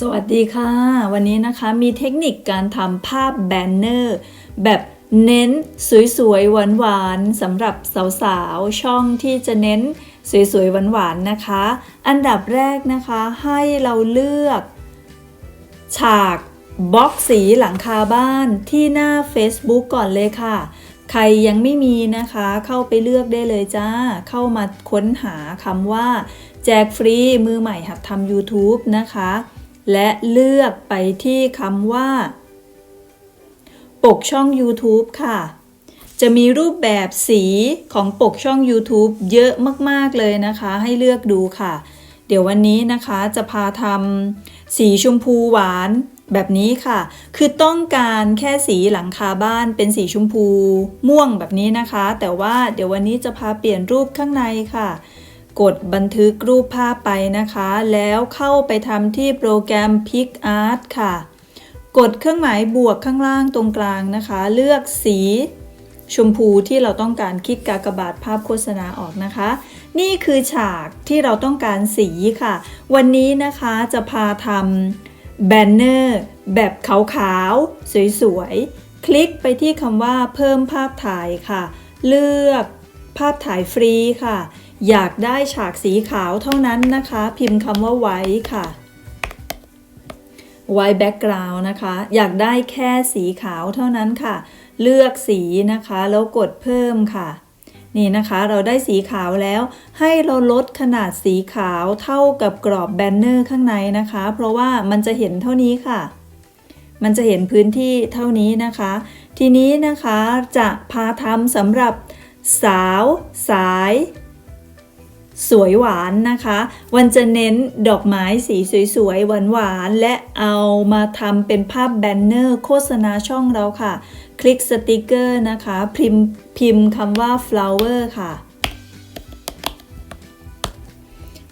สวัสดีค่ะ วันนี้นะคะมีเทคนิคการทำภาพแบนเนอร์ แบบเน้นสวยๆหวานๆสำหรับสาวๆ ช่องที่จะเน้นสวยๆหวานๆนะคะ อันดับแรกนะคะให้เราเลือก ฉากบล็อกสีหลังคาบ้านที่หน้า Facebook ก่อนเลยค่ะ ใครยังไม่มีนะคะ เข้าไปเลือกได้เลยจ้า เข้ามาค้นหาคำว่า แจกฟรีมือใหม่หัดทำ YouTube นะคะ และเลือกไปที่คำว่า ปกช่อง YouTube ค่ะ จะมีรูปแบบสีของปกช่อง YouTube เยอะมาก ๆ เลยนะคะ ให้เลือกดูค่ะ เดี๋ยววันนี้นะคะจะพาทำสีชมพูหวานแบบนี้ค่ะ คือต้องการแค่สีหลังคาบ้านเป็นสีชมพูม่วงแบบนี้นะคะ แต่ว่าเดี๋ยววันนี้จะพาเปลี่ยนรูปข้างในค่ะ กดบันทึกรูปภาพไปนะคะ แล้วเข้าไปทำที่โปรแกรม PicArt ค่ะ กดเครื่องหมายบวกข้างล่างตรงกลางนะคะ เลือกสีชมพูที่เราต้องการคลิกกากบาทภาพโฆษณาออกนะคะ นี่คือฉากที่เราต้องการสีค่ะ วันนี้นะคะจะพาทำแบนเนอร์แบบขาวๆ สวยๆ คลิกไปที่คำว่าเพิ่มภาพถ่ายค่ะ เลือกภาพถ่ายฟรีค่ะ อยากได้ฉากสีขาวเท่านั้นนะคะ พิมพ์คำว่าไว้ค่ะ white background นะคะ อยากได้แค่สีขาวเท่านั้นค่ะ เลือกสีนะคะ แล้วกดเพิ่มค่ะ นี่นะคะเราได้สีขาวแล้ว ให้เราลดขนาดสีขาวเท่ากับกรอบแบนเนอร์ข้างในนะคะ เพราะว่ามันจะเห็นเท่านี้ค่ะ มันจะเห็นพื้นที่เท่านี้นะคะ ทีนี้นะคะจะพาทำสำหรับสาว สาย สวยหวานนะคะ วันจะเน้นดอกไม้สีสวยๆ หวานๆ และเอามาทำเป็นภาพแบนเนอร์โฆษณาช่องเราค่ะ คลิกสติกเกอร์นะคะ พิมพ์พิมพ์คำว่า flower ค่ะ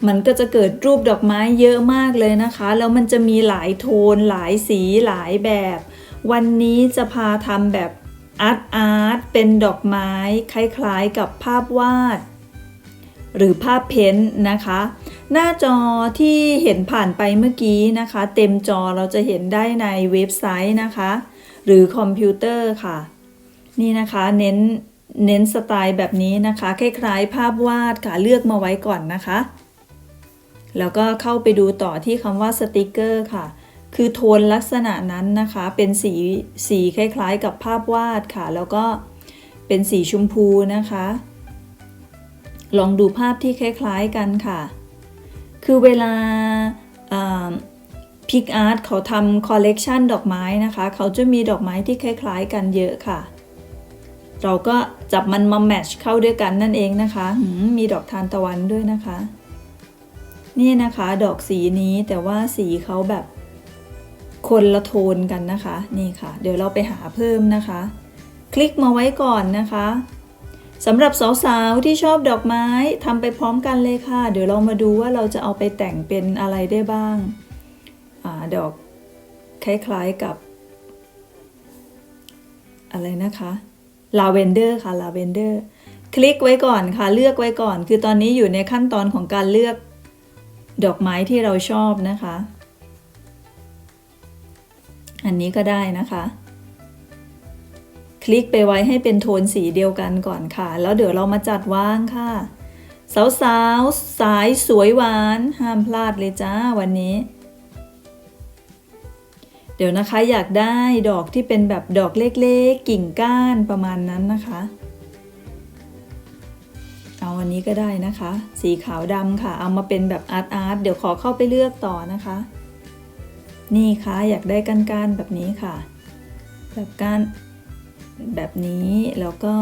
มันก็จะเกิดรูปดอกไม้เยอะมากเลยนะคะ แล้วมันจะมีหลายโทน หลายสี หลายแบบ วันนี้จะพาทำแบบอาร์ตอาร์ตเป็นดอกไม้ คล้ายๆ กับภาพวาด หรือภาพเพ้นท์นะคะ หน้าจอที่เห็นผ่านไปเมื่อกี้นะคะ เต็มจอเราจะเห็นได้ในเว็บไซต์นะคะ หรือคอมพิวเตอร์ค่ะ นี่นะคะเน้นเน้นสไตล์แบบนี้นะคะคล้ายๆภาพวาดค่ะเลือกมาไว้ก่อนนะคะ แล้วก็เข้าไปดูต่อที่คำว่าสติกเกอร์ค่ะ คือโทนลักษณะนั้นนะคะ เป็นสีสีคล้ายๆ กับภาพวาดค่ะ แล้วก็เป็นสีชมพูนะคะ ลองดูภาพที่คล้ายๆกันค่ะ คือเวลาพิกอาร์ตเขาทำคอลเลกชันดอกไม้นะคะ เขาจะมีดอกไม้ที่คล้ายๆกันเยอะค่ะ เราก็จับมันมาแมทช์เข้าด้วยกันนั่นเองนะคะมีดอกทานตะวันด้วยนะคะ นี่นะคะดอกสีนี้แต่ว่าสีเขาแบบคนละโทนกันนะคะ นี่ค่ะ เดี๋ยวเราไปหาเพิ่มนะคะ คลิกมาไว้ก่อนนะคะ สำหรับสาวๆที่ชอบดอกไม้ทำไปพร้อมกันเลยค่ะ เดี๋ยวเรามาดูว่าเราจะเอาไปแต่งเป็นอะไรได้บ้างอาดอกคล้ายๆกับ อะไรนะคะลาเวนเดอร์ค่ะลาเวนเดอร์คลิกไว้ก่อนค่ะเลือกไว้ก่อน คือตอนนี้อยู่ในขั้นตอนของการเลือกดอกไม้ที่เราชอบนะคะ อันนี้ก็ได้นะคะ คลิกไปไว้ให้เป็นโทนสีเดียวกันก่อนค่ะ แล้วเดี๋ยวเรามาจัดวางค่ะ สาวๆสายสวยหวาน ห้ามพลาดเลยจ้าวันนี้ เดี๋ยวนะคะอยากได้ดอกที่เป็นแบบดอกเล็กๆ กิ่งก้านประมาณนั้นนะคะ เอาวันนี้ก็ได้นะคะ สีขาวดำค่ะ เอามาเป็นแบบอาร์ตอาร์ตเดี๋ยวขอเข้าไปเลือกต่อนะคะ นี่ค่ะอยากได้ก้านๆแบบนี้ค่ะ แบบก้าน แบบนี้แล้วก็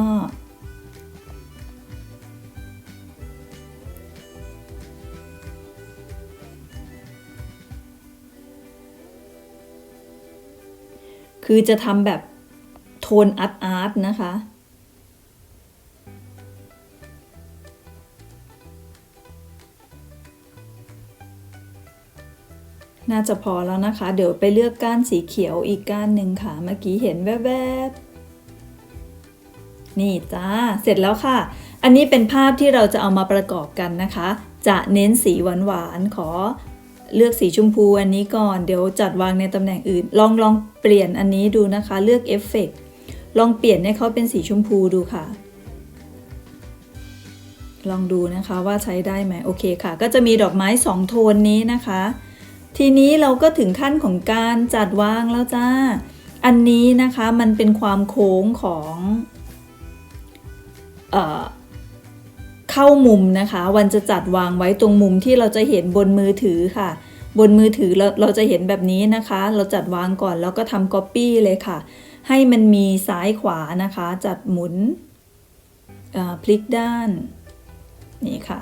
คือจะทำแบบโทนอาร์ตอาร์ตนะคะน่าจะพอแล้วนะคะ เดี๋ยวไปเลือกก้านสีเขียวอีกก้านหนึ่งค่ะ เมื่อกี้เห็นแวบๆ นี่จ้า เสร็จแล้วค่ะ อันนี้เป็นภาพที่เราจะเอามาประกอบกันนะคะ จะเน้นสีหวานๆ ขอเลือกสีชมพูอันนี้ก่อน เดี๋ยวจัดวางในตำแหน่งอื่น ลองลองเปลี่ยนอันนี้ดูนะคะ เลือกเอฟเฟกต์ลองเปลี่ยนให้เขาเป็นสีชมพูดูค่ะ ลองดูนะคะว่าใช้ได้ไหมโอเคค่ะ ก็จะมีดอกไม้สองโทนนี้นะคะ ทีนี้เราก็ถึงขั้นของการจัดวางแล้วจ้า อันนี้นะคะมันเป็นความโค้งของ เข้ามุมนะคะ วันจะจัดวางไว้ตรงมุมที่เราจะเห็นบนมือถือค่ะ บนมือถือเราเราจะเห็นแบบนี้นะคะ เราจัดวางก่อนแล้วก็ทำ Copy เลยค่ะ ให้มันมีซ้ายขวานะคะ จัดหมุนพลิกด้าน นี่ค่ะ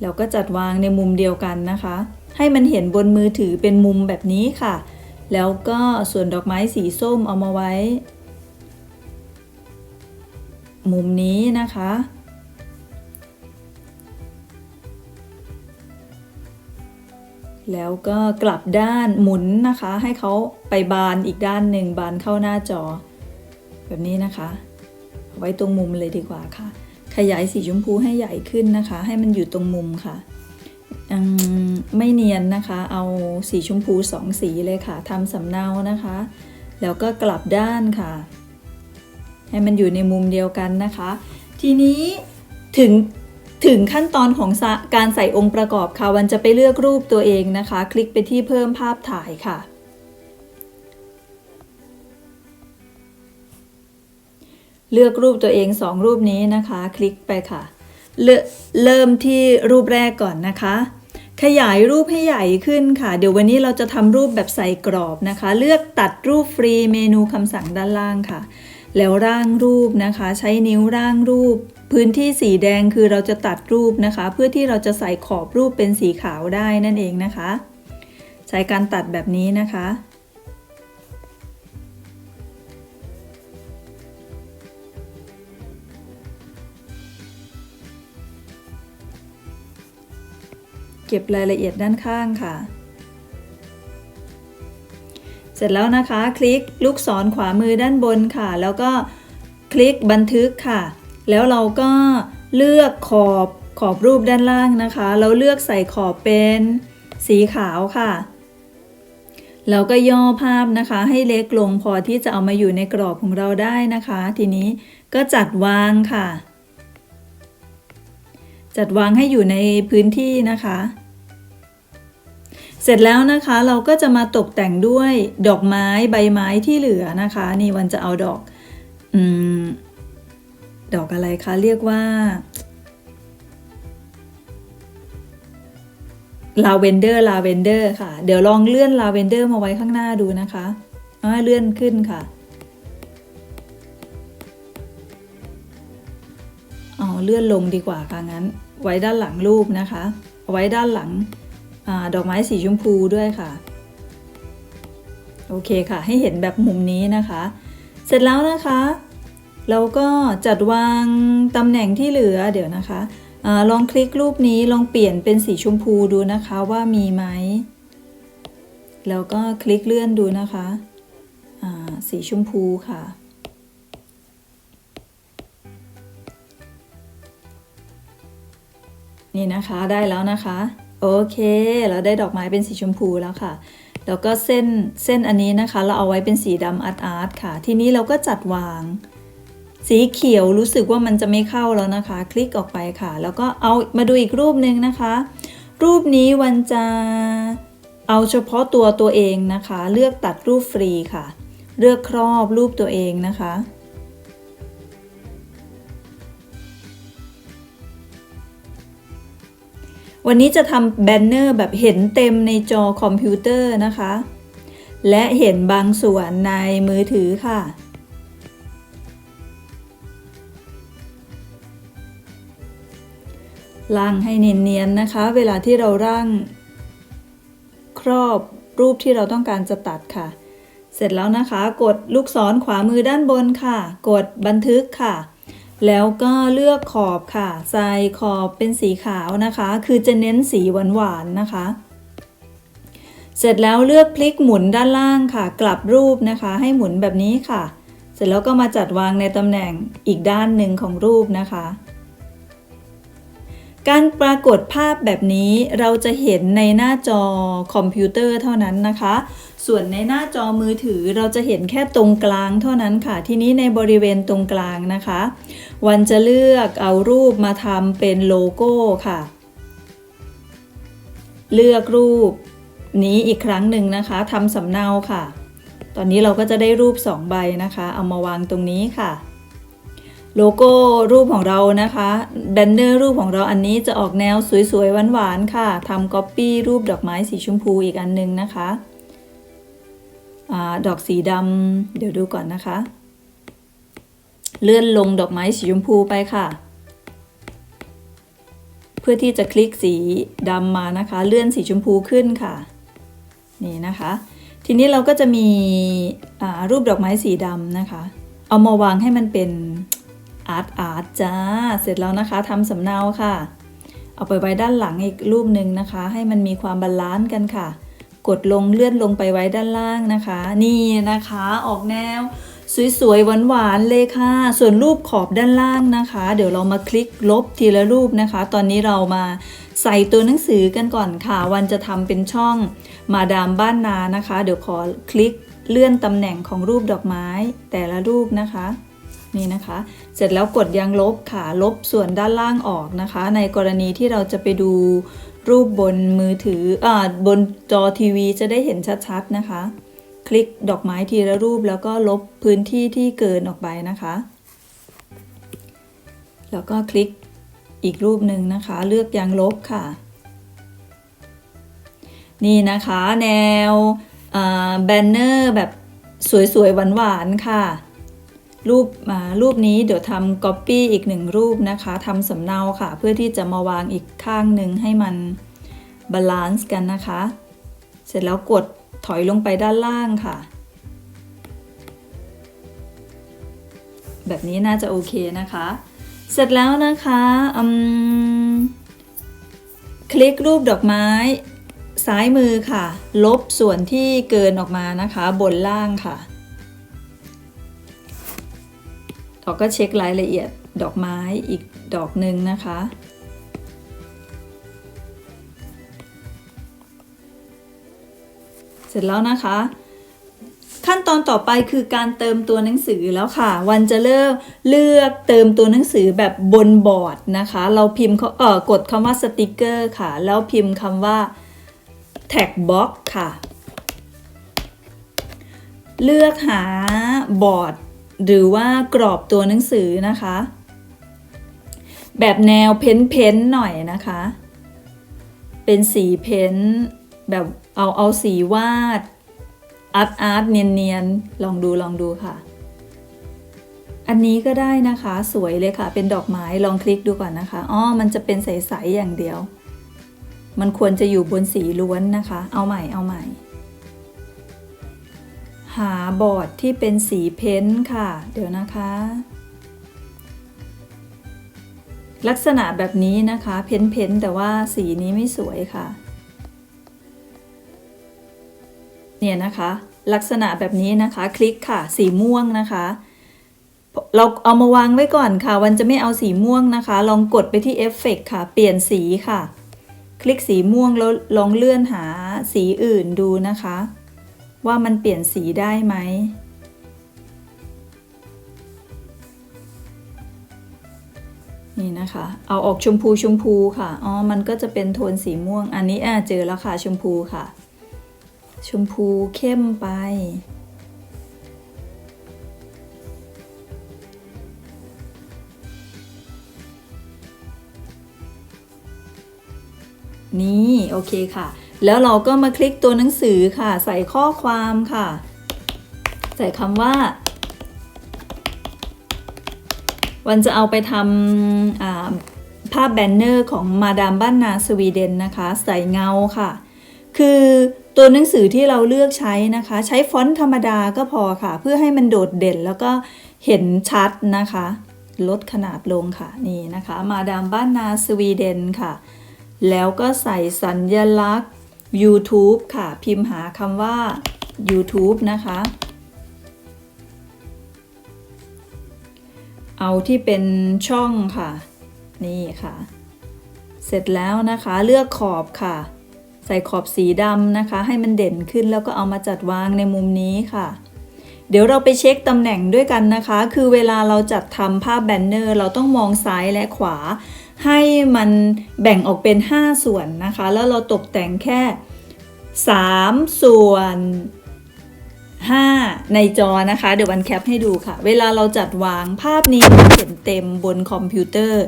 แล้วก็จัดวางในมุมเดียวกันนะคะ ให้มันเห็นบนมือถือเป็นมุมแบบนี้ค่ะ แล้วก็ส่วนดอกไม้สีส้มเอามาไว้ มุมนี้นะคะ แล้วก็กลับด้านหมุนนะคะ ให้เขาไปบานอีกด้านหนึ่งบานเข้าหน้าจอ แบบนี้นะคะไว้ตรงมุมเลยดีกว่าค่ะ ขยายสีชมพูให้ใหญ่ขึ้นนะคะ ให้มันอยู่ตรงมุมค่ะมไม่เนียนนะคะ เอาสีชมพูสองสีเลยค่ะทำสำเนานะคะ แล้วก็กลับด้านค่ะ ให้มันอยู่ในมุมเดียวกันนะคะ ทีนี้ถึงถึงขั้นตอนของการใส่องค์ประกอบค่ะ วันจะไปเลือกรูปตัวเองนะคะ คลิกไปที่เพิ่มภาพถ่ายค่ะ เลือกรูปตัวเองสองรูปนี้นะคะ คลิกไปค่ะเรเริ่มที่รูปแรกก่อนนะคะ ขยายรูปให้ใหญ่ขึ้นค่ะ เดี๋ยววันนี้เราจะทำรูปแบบใส่กรอบนะคะ เลือกตัดรูปฟรีเมนูคำสั่งด้านล่างค่ะ แล้วร่างรูปนะคะ ใช้นิ้วร่างรูป พื้นที่สีแดงคือเราจะตัดรูปนะคะ เพื่อที่เราจะใส่ขอบรูปเป็นสีขาวได้นั่นเองนะคะ ใช้การตัดแบบนี้นะคะเก็บรายละเอียดด้านข้างค่ะ ร็จแล้วนะคะ คลิกลูกศรขวามือด้านบนค่ะ แล้วก็คลิกบันทึกค่ะ แล้วเราก็เลือกขอบขอบรูปด้านล่างนะคะ เราเลือกใส่ขอบเป็นสีขาวค่ะเราก็ย่อภาพนะคะ ให้เล็กลงพอที่จะเอามาอยู่ในกรอบของเราได้นะคะ ทีนี้ก็จัดวางค่ะ จัดวางให้อยู่ในพื้นที่นะคะ เสร็จแล้วนะคะเราก็จะมาตกแต่งด้วยดอกไม้ใบไม้ที่เหลือนะคะ นี่วันจะเอาดอกอมดอกอะไรคะเรียกว่าลาเวนเดอร์ลาเวนเดอร์ค่ะ เดี๋ยวลองเลื่อนลาเวนเดอร์มาไว้ข้างหน้าดูนะคะอ่าเลื่อนขึ้นค่ะเอาเลื่อนลงดีกว่าค่ะงั้น ไว้ด้านหลังรูปนะคะ ไว้ด้านหลัง อดอกไม้สีชมพูด้วยค่ะ โอเคค่ะ ให้เห็นแบบมุมนี้นะคะ เสร็จแล้วนะคะเราก็จัดวางตำแหน่งที่เหลือเดี๋ยวนะคะอลองคลิกรูปนี้ลองเปลี่ยนเป็นสีชมพูดูนะคะว่ามีไหมแล้วก็คลิกเลื่อนดูนะคะสีชมพูค่ะ นี่นะคะได้แล้วนะคะ โอเค เราได้ดอกไม้เป็นสีชมพูแล้วค่ะ แล้วก็เส้นเส้นอันนี้นะคะ เราเอาไว้เป็นสีดำอาร์ตอาร์ตค่ะ ทีนี้เราก็จัดวาง สีเขียวรู้สึกว่ามันจะไม่เข้าแล้วนะคะ คลิกออกไปค่ะ แล้วก็เอามาดูอีกรูปหนึ่งนะคะ รูปนี้วันจะเอาเฉพาะตัวตัวเองนะคะ เลือกตัดรูปฟรีค่ะ เลือกครอบรูปตัวเองนะคะ วันนี้จะทำแบนเนอร์แบบเห็นเต็มในจอคอมพิวเตอร์นะคะ และเห็นบางส่วนในมือถือค่ะร่างให้เนียนๆนะคะ เวลาที่เราร่าง ครอบรูปที่เราต้องการจะตัดค่ะ เสร็จแล้วนะคะ กดลูกศรขวามือด้านบนค่ะ กดบันทึกค่ะ แล้วก็เลือกขอบค่ะใส่ขอบเป็นสีขาวนะคะ คือจะเน้นสีหวานๆนะคะ เสร็จแล้วเลือกพลิกหมุนด้านล่างค่ะ กลับรูปนะคะ ให้หมุนแบบนี้ค่ะ เสร็จแล้วก็มาจัดวางในตำแหน่งอีกด้านหนึ่งของรูปนะคะ การปรากฏภาพแบบนี้เราจะเห็นในหน้าจอคอมพิวเตอร์เท่านั้นนะคะ ส่วนในหน้าจอมือถือเราจะเห็นแค่ตรงกลางเท่านั้นค่ะ ทีนี้ในบริเวณตรงกลางนะคะ วันจะเลือกเอารูปมาทำเป็นโลโก้ค่ะ เลือกรูปนี้อีกครั้งหนึ่งนะคะทำสำเนาค่ะ ตอนนี้เราก็จะได้รูป 2 ใบนะคะ เอามาวางตรงนี้ค่ะ โลโก้รูปของเรานะคะแบนเนอร์รูปของเราอันนี้จะออกแนวสวยๆหวานๆค่ะทำก๊อปปี้รูปดอกไม้สีชมพูอีกอันหนึงนะคะ อดอกสีดำเดี๋ยวดูก่อนนะคะ เลื่อนลงดอกไม้สีชมพูไปค่ะ เพื่อที่จะคลิกสีดำมานะคะ เลื่อนสีชมพูขึ้นค่ะ นี่นะคะ ทีนี้เราก็จะมีรูปดอกไม้สีดำนะคะ เอามาวางให้มันเป็นอาร์ตอาร์ตจ้า เสร็จแล้วนะคะทำสำเนาค่ะ เอาไปไว้ด้านหลังอีกรูปหนึ่งนะคะ ให้มันมีความบาลานซ์กันค่ะ กดลงเลื่อนลงไปไว้ด้านล่างนะคะ นี่นะคะออกแนวสวยๆหวานๆเลยค่ะ ส่วนรูปขอบด้านล่างนะคะ เดี๋ยวเรามาคลิกลบทีละรูปนะคะ ตอนนี้เรามาใส่ตัวหนังสือกันก่อนค่ะ วันจะทำเป็นช่องมาดามบ้านนานะคะ เดี๋ยวขอคลิกเลื่อนตำแหน่งของรูปดอกไม้แต่ละรูปนะคะ นี่นะคะ เสร็จแล้วกดยังลบค่ะลบส่วนด้านล่างออกนะคะ ในกรณีที่เราจะไปดู รูปบนมือถืออ่าบนจอทีวีจะได้เห็นชัดๆนะคะ คลิกดอกไม้ทีละรูปแล้วก็ลบพื้นที่ที่เกินออกไปนะคะ แล้วก็คลิกอีกรูปหนึ่งนะคะ เลือกยังลบค่ะ นี่นะคะแนวแบนเนอร์แบบสวยๆหวานๆค่ะ รูปอ่ารูปนี้เดี๋ยวทำก๊อปปี้อีกหนึ่งรูปนะคะทำสำเนาค่ะ เพื่อที่จะมาวางอีกข้างหนึ่งให้มันบาลานซ์กันนะคะ เสร็จแล้วกดถอยลงไปด้านล่างค่ะ แบบนี้น่าจะโอเคนะคะ เสร็จแล้วนะคะคลิกรูปดอกไม้ ซ้ายมือค่ะ ลบส่วนที่เกินออกมานะคะ บนล่างค่ะ เราก็เช็ครายละเอียดดอกไม้อีกดอกหนึ่งนะคะ เสร็จแล้วนะคะ ขั้นตอนต่อไปคือการเติมตัวหนังสือแล้วค่ะ วันจะเลือกเลือกเติมตัวหนังสือแบบบนบอร์ดนะคะ เราพิมพ์เขาเออกดคำว่าสติกเกอร์ค่ะ แล้วพิมพ์คำว่า tag box ค่ะ เลือกหาบอร์ด หรือว่ากรอบตัวหนังสือนะคะ แบบแนวเพ้นเพ้นๆหน่อยนะคะ เป็นสีเพ้นท์แบบเอาเอาสีวาดอาร์ตอาร์ตเนียนเนียนๆลองดูลองดูค่ะ อันนี้ก็ได้นะคะสวยเลยค่ะ เป็นดอกไม้ลองคลิกดูก่อนนะคะอ๋อมันจะเป็นใสๆอย่างเดียว มันควรจะอยู่บนสีล้วนนะคะ เอาใหม่เอาใหม่ หาบอร์ดที่เป็นสีเพ้นท์ค่ะ เดี๋ยวนะคะ ลักษณะแบบนี้นะคะ เพ้นเพ้นท์แต่ว่าสีนี้ไม่สวยค่ะ เนี่ยนะคะ ลักษณะแบบนี้นะคะ คลิกค่ะ สีม่วงนะคะ เราเอามาวางไว้ก่อนค่ะ วันจะไม่เอาสีม่วงนะคะ ลองกดไปที่เอฟเฟกค่ะ เปลี่ยนสีค่ะ คลิกสีม่วงแล้วลองเลื่อนหาสีอื่นดูนะคะ ว่ามันเปลี่ยนสีได้ไหม นี่นะคะ เอาออกชมพูชมพูค่ะ อ๋อ มันก็จะเป็นโทนสีม่วง อันนี้อ่าเจอแล้วค่ะชมพูค่ะ ชมพูเข้มไป นี่ โอเคค่ะ แล้วเราก็มาคลิกตัวหนังสือค่ะ ใส่ข้อความค่ะ ใส่คำว่า วันจะเอาไปทำภาพแบนเนอร์ของมาดามบ้านนาสวีเดนนะคะ ใส่เงาค่ะ คือตัวหนังสือที่เราเลือกใช้นะคะ ใช้ฟอนต์ธรรมดาก็พอค่ะ เพื่อให้มันโดดเด่นแล้วก็เห็นชัดนะคะ ลดขนาดลงค่ะนี่นะคะ มาดามบ้านนาสวีเดนค่ะ แล้วก็ใส่สัญลักษณ์ YouTube ค่ะ พิมพ์หาคำว่า YouTube นะคะ เอาที่เป็นช่องค่ะ นี่ค่ะ เสร็จแล้วนะคะเลือกขอบค่ะ ใส่ขอบสีดำนะคะ ให้มันเด่นขึ้นแล้วก็เอามาจัดวางในมุมนี้ค่ะเดี๋ยวเราไปเช็คตำแหน่งด้วยกันนะคะ คือเวลาเราจัดทำภาพแบนเนอร์ เราต้องมองซ้ายและขวา ให้มันแบ่งออกเป็น 5 ส่วนนะคะ แล้วเราตกแต่งแค่ 3 ส่วน 5 ในจอนะคะ เดี๋ยววันแคปให้ดูค่ะ เวลาเราจัดวางภาพนี้เห็นเต็มบนคอมพิวเตอร์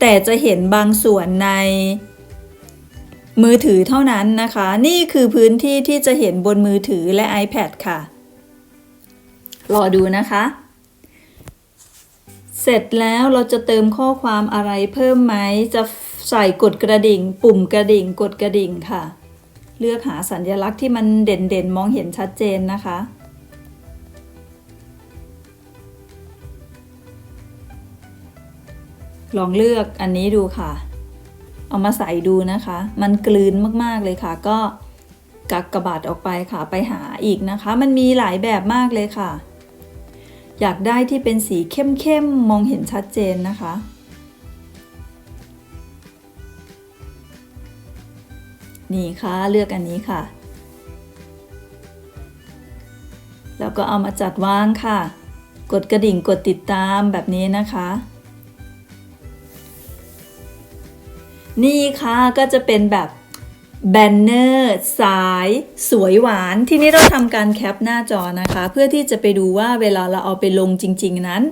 แต่จะเห็นบางส่วนในมือถือเท่านั้นนะคะ นี่คือพื้นที่ที่จะเห็นบนมือถือและ iPad ค่ะ รอดูนะคะ เสร็จแล้วเราจะเติมข้อความอะไรเพิ่มไหม จะใส่กดกระดิ่ง ปุ่มกระดิ่ง กดกระดิ่งค่ะ เลือกหาสัญลักษณ์ที่มันเด่นๆ มองเห็นชัดเจนนะคะ ลองเลือกอันนี้ดูค่ะ เอามาใส่ดูนะคะ มันกลืนมากๆเลยค่ะ ก็กักกระบาดออกไปค่ะ ไปหาอีกนะคะ มันมีหลายแบบมากเลยค่ะ อยากได้ที่เป็นสีเข้มๆมองเห็นชัดเจนนะคะ นี่ค่ะเลือกอันนี้ค่ะ แล้วก็เอามาจัดวางค่ะ กดกระดิ่งกดติดตามแบบนี้นะคะ นี่ค่ะก็จะเป็นแบบ แบนเนอร์สายสวยหวาน ทีนี้เราทำการแคปหน้าจอนะคะ เพื่อที่จะไปดูว่าเวลาเราเอาไปลงจริง ๆ นั้น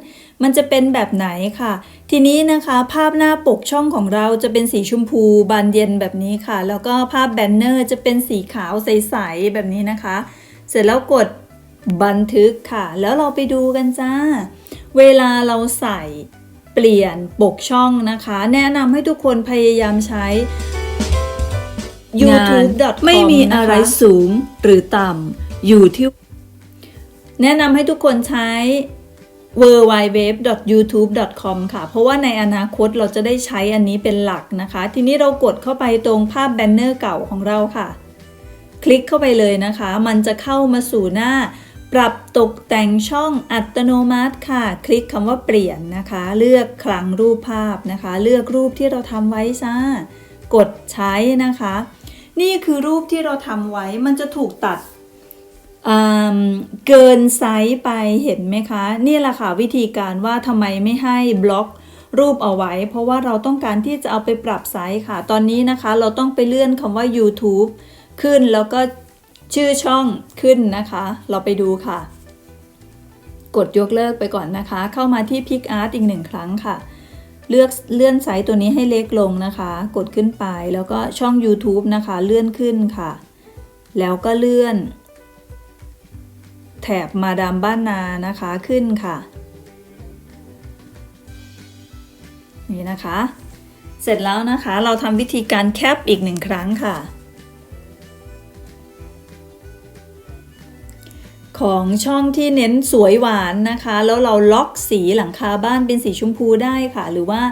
มันจะเป็นแบบไหนค่ะ ทีนี้นะคะ ภาพหน้าปกช่องของเราจะเป็นสีชมพูบานเย็นแบบนี้ค่ะ แล้วก็ภาพแบนเนอร์จะเป็นสีขาวใส ๆ แบบนี้นะคะ เสร็จแล้วกดบันทึกค่ะ แล้วเราไปดูกันจ้า เวลาเราใส่เปลี่ยนปกช่องนะคะ แนะนำให้ทุกคนพยายามใช้ youtube.com ไม่มีอะไรสูงหรือต่ำอยู่ที่ แนะนำให้ทุกคนใช้ www.youtube.com ค่ะ เพราะว่าในอนาคตเราจะได้ใช้อันนี้เป็นหลักนะคะ ทีนี้เรากดเข้าไปตรงภาพแบนเนอร์เก่าของเราค่ะ คลิกเข้าไปเลยนะคะ มันจะเข้ามาสู่หน้า ปรับตกแต่งช่องอัตโนมัติค่ะ คลิกคำว่าเปลี่ยนนะคะ เลือกคลังรูปภาพนะคะ เลือกรูปที่เราทำไว้จ้ากดใช้นะคะ นี่คือรูปที่เราทำไว้มันจะถูกตัดเกินไซส์ไปเห็นไหมคะ นี่แหละค่ะวิธีการว่าทำไมไม่ให้บล็อกรูปเอาไว้ เพราะว่าเราต้องการที่จะเอาไปปรับไซส์ค่ะ ตอนนี้นะคะเราต้องไปเลื่อนคำว่า YouTube ขึ้นแล้วก็ชื่อช่องขึ้นนะคะ เราไปดูค่ะ กดยกเลิกไปก่อนนะคะ เข้ามาที่ Pick Art อีกหนึ่งครั้งค่ะ เลือกเลื่อนไซส์ตัวนี้ให้เล็กลงนะคะ กดขึ้นไปแล้วก็ช่อง YouTube นะคะ เลื่อนขึ้นค่ะ แล้วก็เลื่อน แถบมาดามบ้านนานะคะขึ้นค่ะ นี่นะคะ เสร็จแล้วนะคะเราทำวิธีการแคปอีกหนึ่งครั้งค่ะ ของช่องที่เน้นสวยหวานนะคะ แล้วเราล็อกสีหลังคาบ้านเป็นสีชมพูได้ค่ะ หรือว่า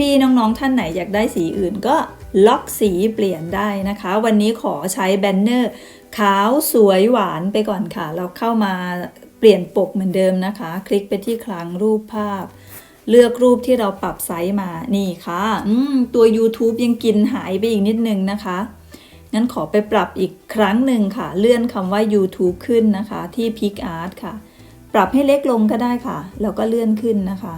พี่ๆน้องๆท่านไหนอยากได้สีอื่นก็ล็อกสีเปลี่ยนได้นะคะ วันนี้ขอใช้แบนเนอร์ขาวสวยหวานไปก่อนค่ะ เราเข้ามาเปลี่ยนปกเหมือนเดิมนะคะ คลิกไปที่คลังรูปภาพ เลือกรูปที่เราปรับไซส์มานี่ค่ะ ตัว YouTube ยังกินหายไปอีกนิดนึงนะคะ งั้นขอไปปรับอีกครั้งหนึ่งค่ะ เลื่อนคำว่า YouTube ขึ้นนะคะ ที่ Pick Art ค่ะ ปรับให้เล็กลงก็ได้ค่ะ แล้วก็เลื่อนขึ้นนะคะ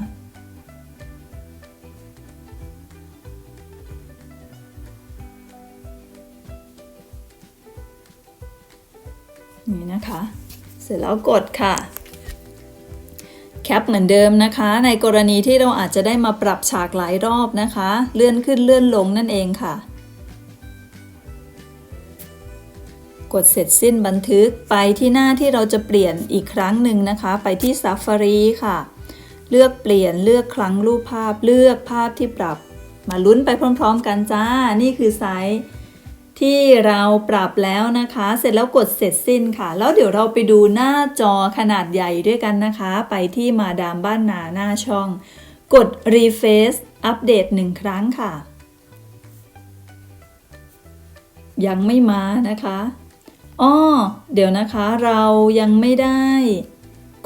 นี่นะคะ เสร็จแล้วกดค่ะแคปเหมือนเดิมนะคะ ในกรณีที่เราอาจจะได้มาปรับฉากหลายรอบนะคะ เลื่อนขึ้นเลื่อนลงนั่นเองค่ะ กดเสร็จสิ้นบันทึกไปที่หน้าที่เราจะเปลี่ยนอีกครั้งหนึ่งนะคะ ไปที่ Safari ค่ะ เลือกเปลี่ยนเลือกครั้งรูปภาพ เลือกภาพที่ปรับ มาลุ้นไปพร้อม ๆ กันจ้า นี่คือไซส์ที่เราปรับแล้วนะคะ เสร็จแล้วกดเสร็จสิ้นค่ะ แล้วเดี๋ยวเราไปดูหน้าจอขนาดใหญ่ด้วยกันนะคะ ไปที่มาดามบ้านนาหน้าช่อง กด refresh อัปเดตหนึ่งครั้งค่ะ ยังไม่มานะคะ อ้อเดี๋ยวนะคะ เรายังไม่ได้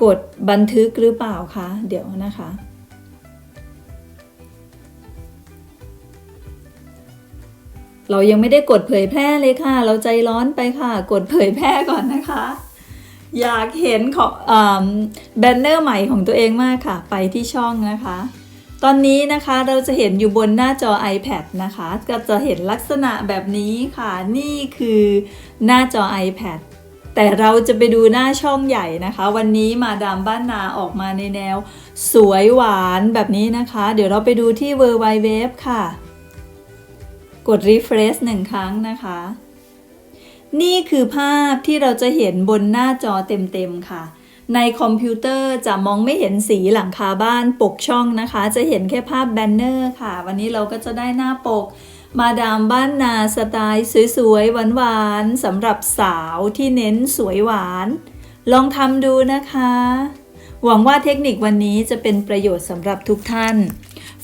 กดบันทึกหรือเปล่าคะ เดี๋ยวนะคะ เรายังไม่ได้กดเผยแพร่เลยค่ะ เราใจร้อนไปค่ะ กดเผยแพร่ก่อนนะคะ อยากเห็นของแบนเนอร์ใหม่ของตัวเองมากค่ะ ไปที่ช่องนะคะ ตอนนี้นะคะเราจะเห็นอยู่บนหน้าจอ iPad นะคะ ก็จะเห็นลักษณะแบบนี้ค่ะ นี่คือหน้าจอ iPad แต่เราจะไปดูหน้าช่องใหญ่นะคะ วันนี้มาดามบ้านนาออกมาในแนว สวยหวานแบบนี้นะคะ เดี๋ยวเราไปดูที่ w w w ค่ะ กด refresh หนึ่งครั้งนะคะ นี่คือภาพที่เราจะเห็นบนหน้าจอเต็มๆค่ะ ในคอมพิวเตอร์จะมองไม่เห็นสีหลังคาบ้านปกช่องนะคะ จะเห็นแค่ภาพแบนเนอร์ค่ะ วันนี้เราก็จะได้หน้าปก มาดามบ้านนาสไตล์สวยๆหวานๆสำหรับสาวที่เน้นสวยหวาน ลองทำดูนะคะ หวังว่าเทคนิควันนี้จะเป็นประโยชน์สำหรับทุกท่าน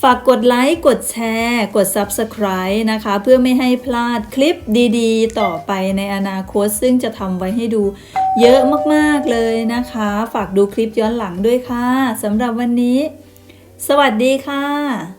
ฝากกดไลค์ กดแชร์ กด Subscribe นะคะ เพื่อไม่ให้พลาดคลิปดีๆ ต่อไปในอนาคต ซึ่งจะทำไว้ให้ดูเยอะมากๆเลยนะคะ ฝากดูคลิปย้อนหลังด้วยค่ะสำหรับวันนี้ สวัสดีค่ะ